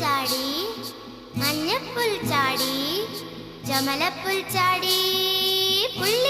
ചാടി മഞ്ഞപ്പുൽ ചാടി ചമലപ്പുൽ ചാടി പുള്ളിപ്പുൽ